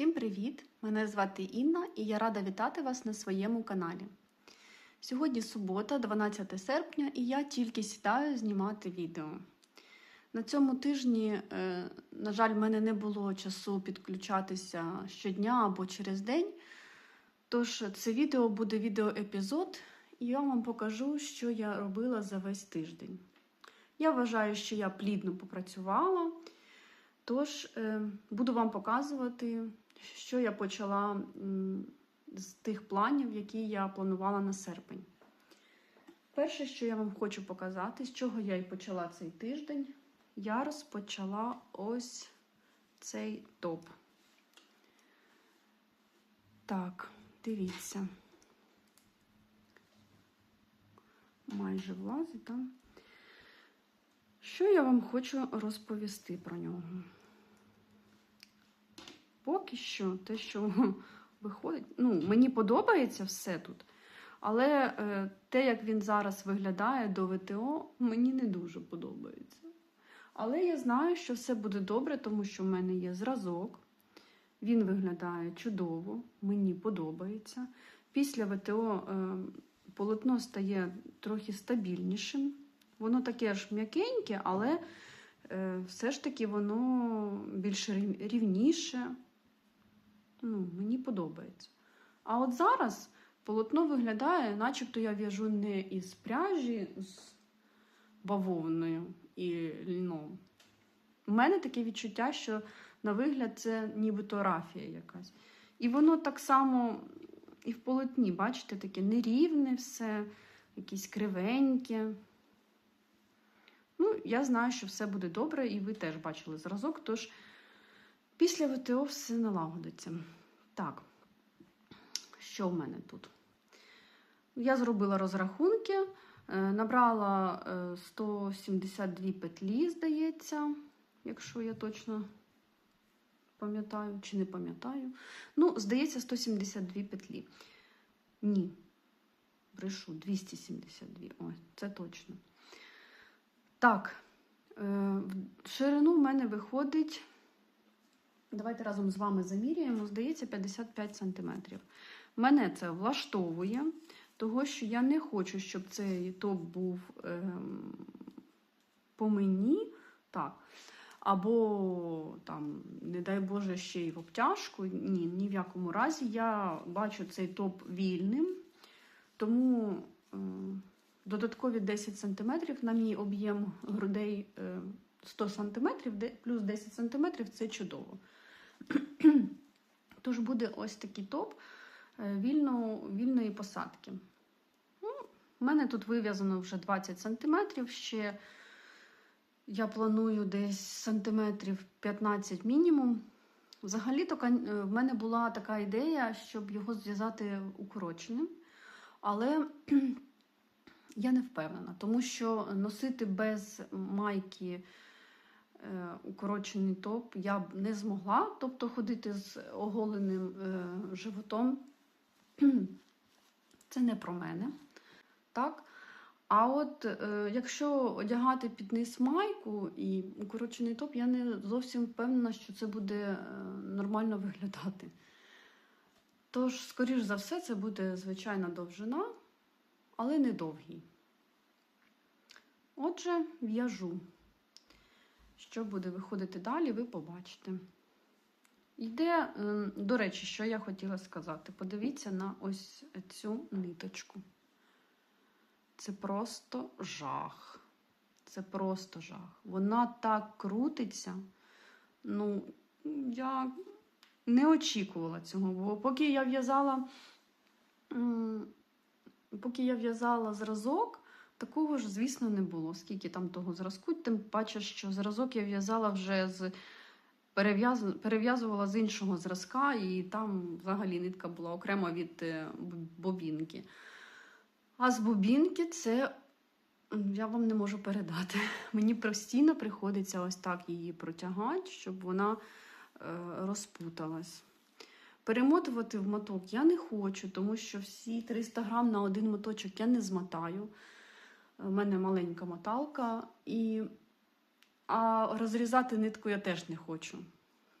Всім привіт! Мене звати Інна і я рада вітати вас на своєму каналі. Сьогодні субота, 12 серпня, і я тільки сідаю знімати відео. На цьому тижні, е, на жаль, в мене не було часу підключатися щодня або через день. Тож це відео буде відеоепізод, і я вам покажу, що я робила за весь тиждень. Я вважаю, що я плідно попрацювала. Тож е, буду вам показувати, що я почала з тих планів, які я планувала на серпень. Перше, що я вам хочу показати, з чого я і почала цей тиждень, я розпочала ось цей топ. Так, дивіться. Майже влазить, так? Що я вам хочу розповісти про нього? Поки що, те, що виходить, ну, мені подобається все тут. Але е, те, як він зараз виглядає до ВТО, мені не дуже подобається. Але я знаю, що все буде добре, тому що в мене є зразок. Він виглядає чудово, мені подобається. Після ВТО е, полотно стає трохи стабільнішим. Воно таке ж м'якеньке, але е, все ж таки воно більш рівніше. Ну, мені подобається. А от зараз полотно виглядає, начебто я в'яжу не із пряжі з бавовною і льном. У мене таке відчуття, що на вигляд це нібито рафія якась. І воно так само і в полотні, бачите, таке нерівне все, якесь кривеньке. Ну, я знаю, що все буде добре, і ви теж бачили зразок, тож після ВТО все налагодиться. Так, що в мене тут? Я зробила розрахунки, е, набрала е, 172 петлі, здається, якщо я точно пам'ятаю чи не пам'ятаю. Ну, здається, 172 петлі. Ні, брешу, 272. Ой, це точно. Так, е, ширину в мене виходить. Давайте разом з вами заміряємо, здається, 55 см. Мене це влаштовує, того що я не хочу, щоб цей топ був ем, по мені. Так. Або, там, не дай Боже, ще й в обтяжку. Ні, ні в якому разі. Я бачу цей топ вільним, тому. ем, Додаткові 10 см на мій об'єм грудей е, 100 см, плюс 10 см це чудово. Тож буде ось такий топ е, вільно, вільної посадки. Ну, У мене тут вив'язано вже 20 см, ще я планую десь сантиметрів 15 мінімум. Взагалі-то е, в мене була така ідея, щоб його зв'язати укороченим. Але я не впевнена, тому що носити без майки укорочений топ я б не змогла, тобто ходити з оголеним е, животом. Це не про мене. Так? А от е, якщо одягати під низ майку і укорочений топ, я не зовсім впевнена, що це буде е, нормально виглядати. Тож, скоріш за все, це буде звичайна довжина, але не довгий. Отже, в'яжу. Що буде виходити далі, ви побачите. Йде, ем, до речі, що я хотіла сказати. Подивіться на ось цю ниточку. Це просто жах. Це просто жах. Вона так крутиться. Ну, я не очікувала цього. Бо поки я в'язала, поки я в'язала зразок, такого ж, звісно, не було. Скільки там того зразку, тим паче, що зразок я в'язала вже з перев'яз- перев'язувала з іншого зразка, і там взагалі нитка була окремо від е, бобінки. А з бобінки це я вам не можу передати. Мені постійно приходиться ось так її протягати, щоб вона е, розпуталась. Перемотувати в моток я не хочу, тому що всі 300 грам на один моточок я не змотаю. У мене маленька моталка, і... а розрізати нитку я теж не хочу.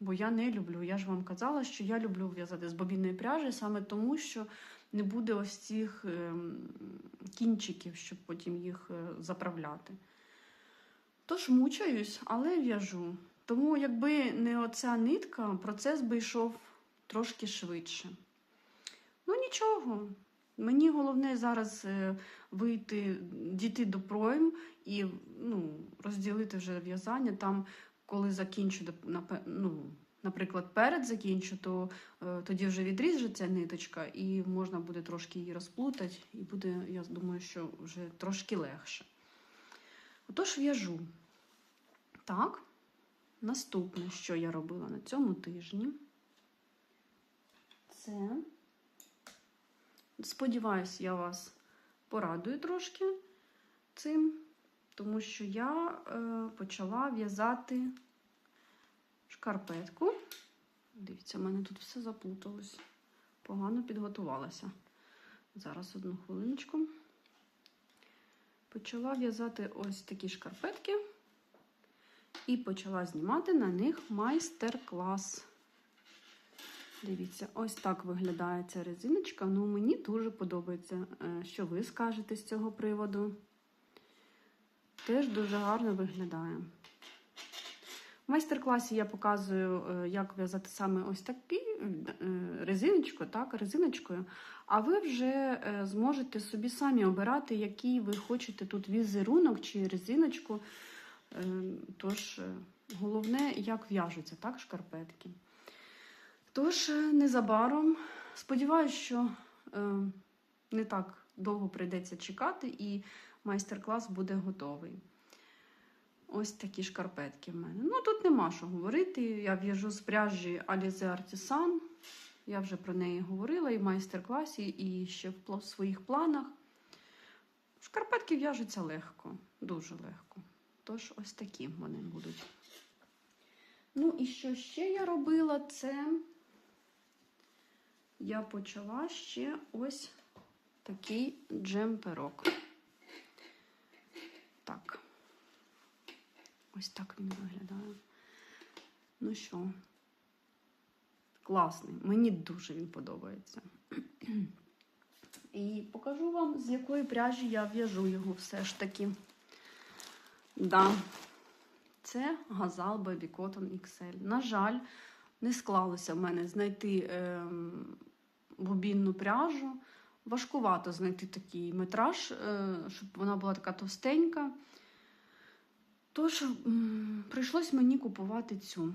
Бо я не люблю. Я ж вам казала, що я люблю в'язати з бобінної пряжі саме тому, що не буде ось цих ем, кінчиків, щоб потім їх е, заправляти. Тож мучаюсь, але в'яжу. Тому, якби не оця нитка, процес би йшов трошки швидше. Ну нічого. Мені головне зараз е, вийти, дійти до пройм і ну, розділити вже в'язання. Там, коли закінчу, ну, наприклад, перед закінчу, то е, тоді вже відріжеться ниточка, і можна буде трошки її розплутати, і буде, я думаю, що вже трошки легше. Отож, в'яжу. Так, наступне, що я робила на цьому тижні, це. Сподіваюсь, я вас порадую трошки цим, тому що я е, почала в'язати шкарпетку. Дивіться, в мене тут все заплуталось. Погано підготувалася. Зараз одну хвилиночку. Почала в'язати ось такі шкарпетки і почала знімати на них майстер-клас. Дивіться, ось так виглядає ця резиночка. Ну, мені дуже подобається, Е, що ви скажете з цього приводу. Теж дуже гарно виглядає. В майстер-класі я показую, е, як в'язати саме ось такі е, резиночку, так, резиночкою. А ви вже зможете собі самі обирати, який ви хочете тут візерунок чи резиночку. Е, Тож, головне, як в'яжуться так, шкарпетки. Тож, е, незабаром, сподіваюся, що е, не так довго прийдеться чекати, і майстер-клас буде готовий. Ось такі шкарпетки в мене. Ну, тут нема що говорити. Я в'яжу з пряжі Alize Artisan. Я вже про неї говорила і в майстер-класі, і ще в своїх планах. Шкарпетки в'яжуться легко, дуже легко. Тож, ось такі вони будуть. Ну, і що ще я робила, це я почала ще ось такий джемперок. Так. Ось так він виглядає. Ну що, класний. Мені дуже він подобається. І покажу вам, з якої пряжі я в'яжу його все ж таки. Да. Це Газал Baby Cotton XL. На жаль, не склалося в мене знайти ем, бобінну пряжу. Важкувато знайти такий метраж, е, щоб вона була така товстенька. Тож прийшлось мені купувати цю.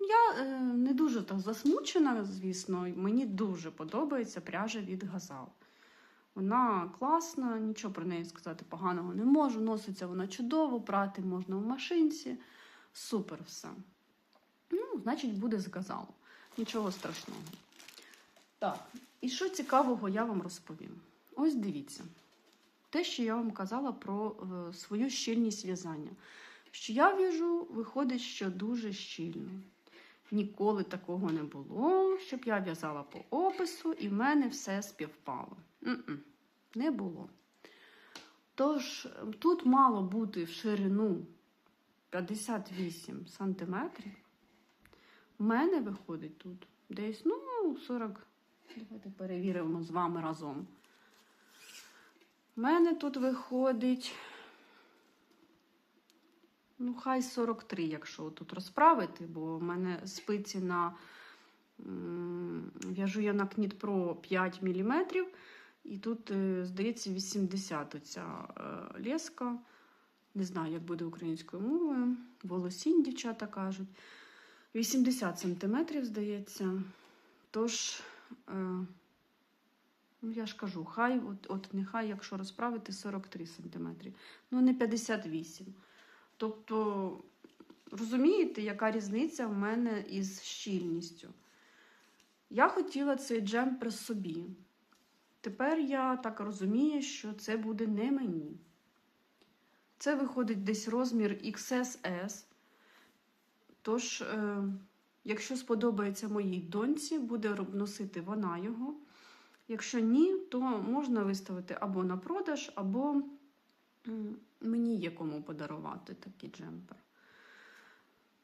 Я е, не дуже так засмучена, звісно, мені дуже подобається пряжа від Газал. Вона класна, нічого про неї сказати поганого не можу. Носиться вона чудово, прати можна в машинці. Супер все. Ну, значить, буде з Газал. Нічого страшного. Так, і що цікавого я вам розповім. Ось дивіться. Те, що я вам казала про е, свою щільність в'язання. Що я в'яжу, виходить, що дуже щільно. Ніколи такого не було, щоб я в'язала по опису, і в мене все співпало. М-м, не було. Тож, тут мало бути в ширину 58 сантиметрів. У мене виходить тут десь, ну, 40. Давайте перевіримо з вами разом. У мене тут виходить. Ну, хай 43, якщо тут розправити, бо в мене спиці на в'яжу я на Knit Pro 5 мм, і тут, е, здається, 80 оця е, леска. Не знаю, як буде українською мовою. Волосінь, дівчата кажуть. 80 сантиметрів, здається. Тож, ну, я ж кажу, хай, от, от нехай, якщо розправити, 43 сантиметри. Ну, не 58. Тобто, розумієте, яка різниця в мене із щільністю? Я хотіла цей джемпер собі. Тепер я так розумію, що це буде не мені. Це виходить десь розмір XSS. Тож, е, якщо сподобається моїй доньці, буде носити вона його. Якщо ні, то можна виставити або на продаж, або мені є кому подарувати такий джемпер.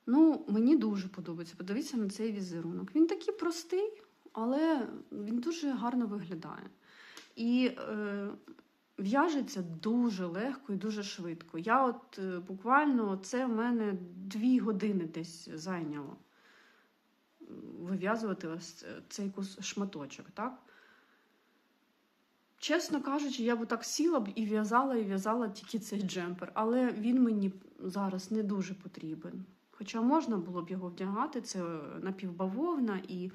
Ну, мені дуже подобається. Подивіться на цей візерунок. Він такий простий, але він дуже гарно виглядає. І е, в'яжеться дуже легко і дуже швидко. Я от е, буквально це в мене дві години десь зайняло вив'язувати ось цей кус шматочок, так? Чесно кажучи, я б так сіла б і в'язала, і в'язала тільки цей джемпер, але він мені зараз не дуже потрібен. Хоча можна було б його вдягати, це напівбавовна, і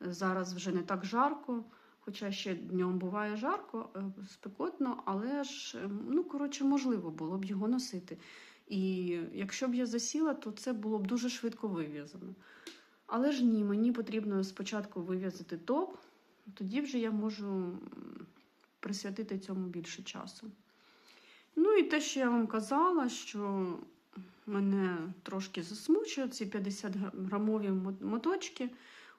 зараз вже не так жарко. Хоча ще днем буває жарко, е, спекотно, але ж, е, ну, коротше, можливо було б його носити. І якщо б я засіла, то це було б дуже швидко вив'язано. Але ж ні, мені потрібно спочатку вив'язати топ, тоді вже я можу присвятити цьому більше часу. Ну і те, що я вам казала, що мене трошки засмучує ці 50 грамові моточки.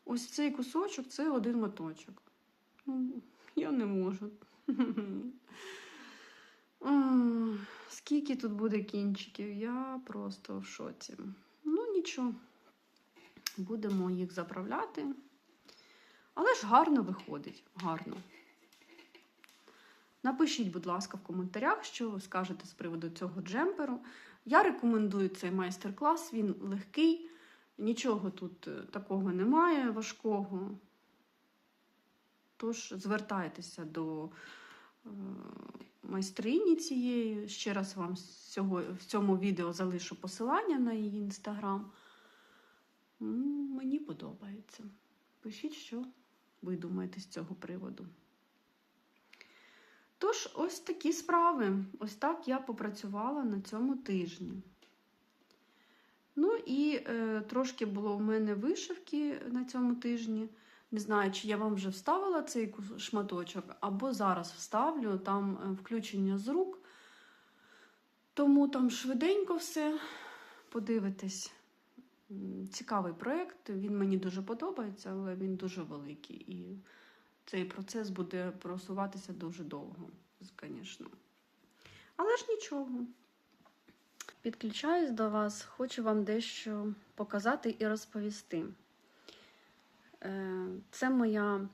Ось цей кусочок це один моточок. Ну, я не можу. Скільки тут буде кінчиків? Я просто в шоці. Ну, нічого. Будемо їх заправляти. Але ж гарно виходить. Гарно. Напишіть, будь ласка, в коментарях, що скажете з приводу цього джемперу. Я рекомендую цей майстер-клас, він легкий, нічого тут е, такого немає важкого. Тож звертайтеся до е, майстрині цієї. Ще раз вам в цьому відео залишу посилання на її інстаграм. Мені подобається. Пишіть, що ви думаєте з цього приводу. Тож, ось такі справи. Ось так я попрацювала на цьому тижні. Ну і е, трошки було в мене вишивки на цьому тижні. Не знаю, чи я вам вже вставила цей шматочок, або зараз вставлю там е, включення з рук. Тому там швиденько все. Подивитесь. Цікавий проєкт, він мені дуже подобається, але він дуже великий. І цей процес буде просуватися дуже довго, звісно. Але ж нічого. Підключаюсь до вас, хочу вам дещо показати і розповісти. Е, Це моя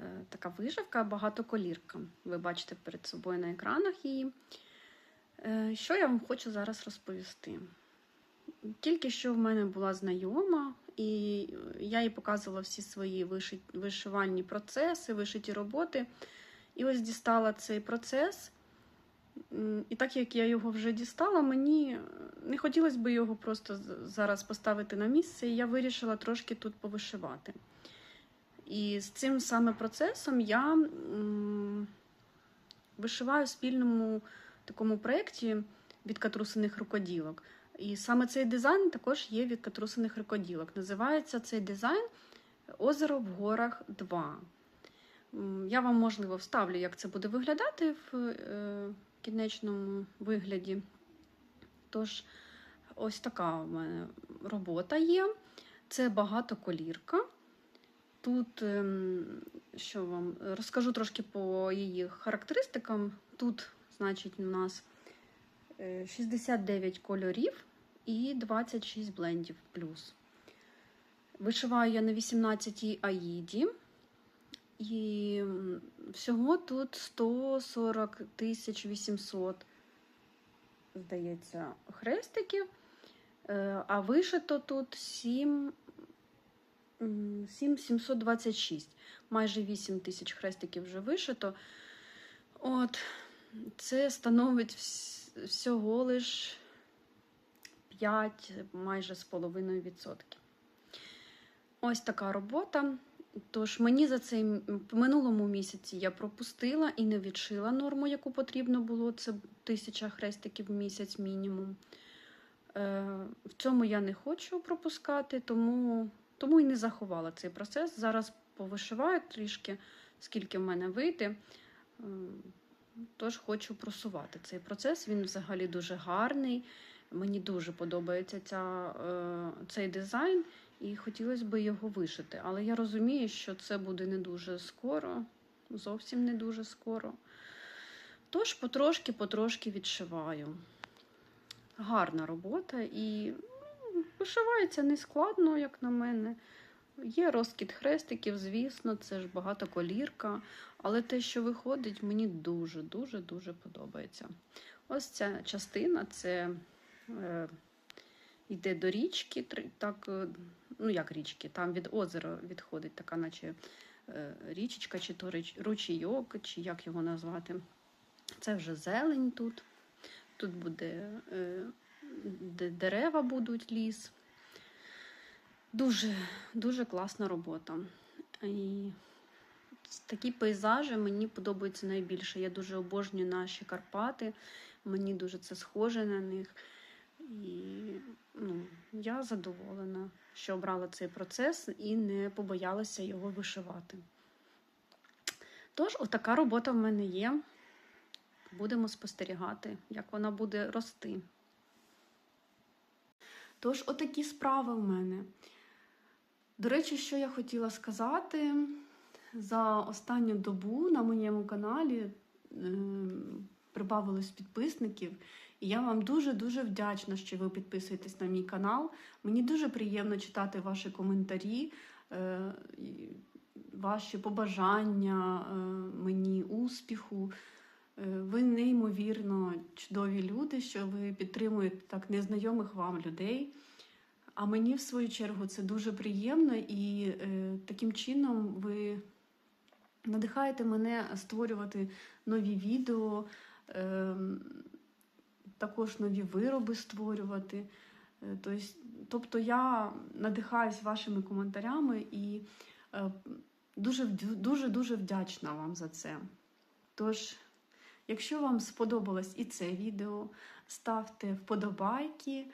е, така вишивка, багатоколірка. Ви бачите перед собою на екранах її. Е, Що я вам хочу зараз розповісти? Тільки що в мене була знайома, і я їй показувала всі свої вишивальні процеси, вишиті роботи. І ось дістала цей процес. І так як я його вже дістала, мені не хотілося б його просто зараз поставити на місце, і я вирішила трошки тут повишивати. І з цим саме процесом я вишиваю в спільному такому проєкті від катрусиних рукоділок. І саме цей дизайн також є від катрусиних рукоділок. Називається цей дизайн Озеро в горах 2. Я вам, можливо, вставлю, як це буде виглядати в е, кінечному вигляді. Тож, ось така в мене робота є. Це багатоколірка. Тут, ем, що вам, розкажу трошки по її характеристикам. Тут, значить, у нас е, 69 кольорів і 26 блендів плюс. Вишиваю я на 18 аїді. І всього тут 140 тисяч 800, здається, хрестиків. Е, А вишито тут 7, м, 7726. Майже 8 тисяч хрестиків вже вишито. От, це становить всього лиш 5, майже з половиною відсотків. Ось така робота. Тож мені за цей минулому місяці я пропустила і не відшила норму, яку потрібно було. Це тисяча хрестиків в місяць мінімум. Е, в цьому я не хочу пропускати, тому, тому і не заховала цей процес. Зараз повишиваю трішки, скільки в мене вийде. Тож хочу просувати цей процес. Він взагалі дуже гарний. Мені дуже подобається ця, е, цей дизайн, і хотілося б його вишити. Але я розумію, що це буде не дуже скоро, зовсім не дуже скоро. Тож потрошки-потрошки відшиваю. Гарна робота і ну, Вишивається не складно, як на мене. Є розкид хрестиків, звісно, це ж багатоколірка. Але те, що виходить, мені дуже-дуже дуже подобається. Ось ця частина це йде до річки, так, е, ну як річки, там від озера відходить така, наче е, річечка, чи то ручійок, чи як його назвати. Це вже зелень тут. Тут буде е, де- дерева будуть, ліс. Дуже, дуже класна робота. І такі пейзажі мені подобаються найбільше. Я дуже обожнюю наші Карпати. Мені дуже це схоже на них. І ну, я задоволена, що обрала цей процес і не побоялася його вишивати. Тож, отака робота в мене є. Будемо спостерігати, як вона буде рости. Тож, отакі справи в мене. До речі, що я хотіла сказати, за останню добу на моєму каналі е, прибавилось підписників. І я вам дуже-дуже вдячна, що ви підписуєтесь на мій канал. Мені дуже приємно читати ваші коментарі, е, ваші побажання е, мені успіху. Е, Ви неймовірно чудові люди, що ви підтримуєте так незнайомих вам людей. А мені, в свою чергу, це дуже приємно, і таким чином ви надихаєте мене створювати нові відео, е, також нові вироби створювати. Е, тобто, я надихаюсь вашими коментарями і е, дуже вдю- дуже дуже вдячна вам за це. Тож, якщо вам сподобалось і це відео, ставте вподобайки.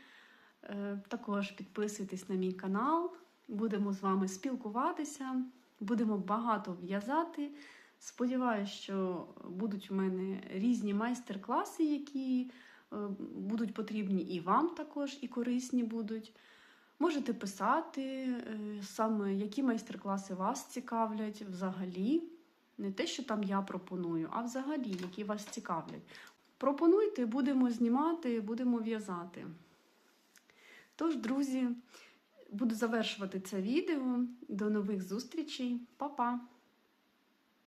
Е, Також підписуйтесь на мій канал. Будемо з вами спілкуватися, будемо багато в'язати. Сподіваюсь, що будуть у мене різні майстер-класи, які будуть потрібні і вам також, і корисні будуть. Можете писати е, саме, які майстер-класи вас цікавлять взагалі. Не те, що там я пропоную, а взагалі, які вас цікавлять. Пропонуйте, будемо знімати, будемо в'язати. Тож, друзі, буду завершувати це відео. До нових зустрічей. Па-па!